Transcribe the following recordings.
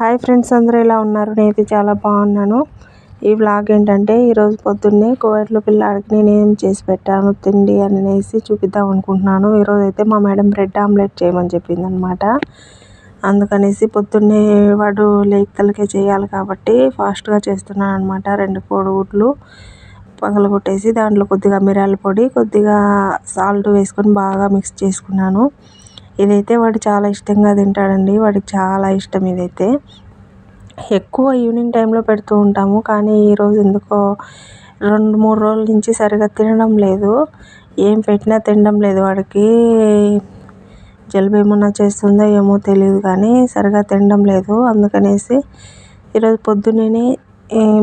Hi friends అందరూ ఎలా ఉన్నారు? నేనైతే చాలా బాగున్నాను. ఈ వ్లాగ్ ఏంటంటే ఈరోజు పొద్దున్నే కోవట్లో పిల్లాడికి నేను ఏం చేసి పెట్టాను తిండి అనేసి చూపిద్దాం అనుకుంటున్నాను. ఈరోజు అయితే మా మేడం బ్రెడ్ ఆమ్లెట్ చేయమని చెప్పింది అనమాట అందుకనేసి పొద్దున్నే వాడు లేకలకే చేయాలి కాబట్టి ఫాస్ట్గా చేస్తున్నాను అనమాట రెండు కోడిగుడ్లు పగలగొట్టేసి దాంట్లో కొద్దిగా మిరియాల పొడి కొద్దిగా సాల్ట్ వేసుకొని బాగా మిక్స్ చేసుకున్నాను. ఇదైతే వాడు చాలా ఇష్టంగా తింటాడండి. వాడికి చాలా ఇష్టం ఇదైతే. ఎక్కువ ఈవినింగ్ టైంలో పెడుతూ ఉంటాము. కానీ ఈరోజు ఎందుకో రెండు మూడు రోజుల నుంచి సరిగా తినడం లేదు. ఏం పెట్టినా తినడం లేదు. వాడికి జలుబు ఏమన్నా చేస్తుందో ఏమో తెలియదు కానీ సరిగా తినడం లేదు. అందుకనేసి ఈరోజు పొద్దున్నే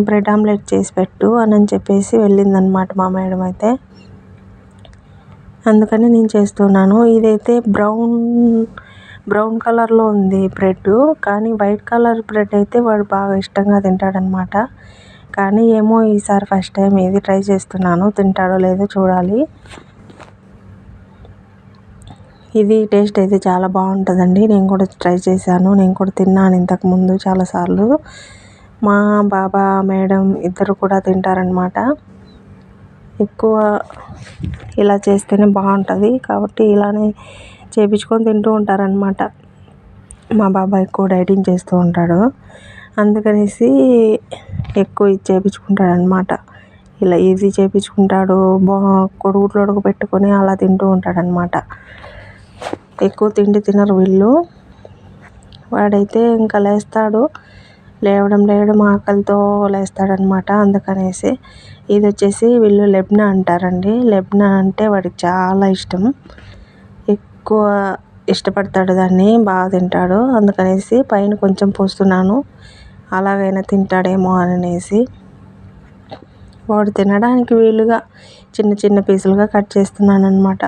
బ్రెడ్ ఆమ్లెట్ చేసి పెట్టు అని చెప్పేసి వెళ్ళిందనమాట మా మేడం అయితే. అందుకని నేను చేస్తున్నాను. ఇదైతే బ్రౌన్ బ్రౌన్ కలర్లో ఉంది బ్రెడ్ కానీ వైట్ కలర్ బ్రెడ్ అయితే వాడు బాగా ఇష్టంగా తింటాడనమాట. కానీ ఏమో ఈసారి ఫస్ట్ టైం ఇది ట్రై చేస్తున్నాను. తింటాడో లేదో చూడాలి. ఇది టేస్ట్ అయితే చాలా బాగుంటుందండి. నేను కూడా ట్రై చేశాను. నేను కూడా తిన్నాను ఇంతకుముందు చాలాసార్లు. మా బాబా మేడం ఇద్దరు కూడా తింటారనమాట. ఎక్కువ ఇలా చేస్తేనే బాగుంటుంది. కాబట్టి ఇలానే చేయించుకొని తింటూ ఉంటారనమాట మా బాబాయ్ ఎక్కువ డైటింగ్ చేస్తూ ఉంటాడు. అందుకనేసి ఎక్కువ ఇది చేయించుకుంటాడనమాట ఇలా ఈజీ చేయించుకుంటాడు బా కొడుగుడ్లు ఉడకబెట్టుకొని అలా తింటూ ఉంటాడనమాట ఎక్కువ తిండి తినరు వీళ్ళు. వాడైతే ఇంకా లేస్తాడు. లేవడం లేవడం ఆకలితో లేస్తాడనమాట అందుకనేసి. ఇది వచ్చేసి వీళ్ళు లెబ్నా అంటారండి. లెబ్నా అంటే వాడికి చాలా ఇష్టం. ఎక్కువ ఇష్టపడతాడు దాన్ని బాగా తింటాడు. అందుకనేసి పైన కొంచెం పోస్తున్నాను. అలాగైనా తింటాడేమో అనేసి. వాడు తినడానికి వీలుగా చిన్న చిన్న పీసులుగా కట్ చేస్తున్నాను అనమాట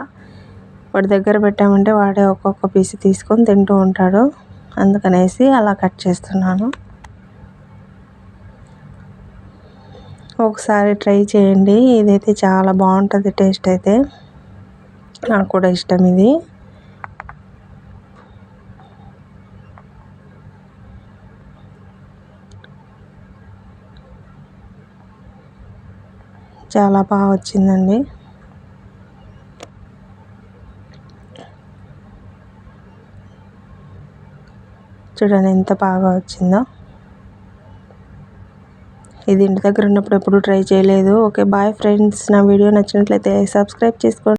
వాడి దగ్గర పెట్టామంటే వాడే ఒక్కొక్క పీస్ తీసుకొని తింటూ ఉంటాడు. అందుకనేసి అలా కట్ చేస్తున్నాను. ఒకసారి ట్రై చేయండి. ఇదైతే చాలా బాగుంటుంది టేస్ట్ అయితే. నాకు కూడా ఇష్టం ఇది. చాలా బాగా వచ్చిందండి. చూడండి ఎంత బాగా వచ్చిందో. ఇది ఇంటి దగ్గర ఉన్నప్పుడు ఎప్పుడు ట్రై చేయలేదు. Okay bye friends. నా వీడియో నచ్చినట్లయితే సబ్స్క్రైబ్ చేసుకోండి.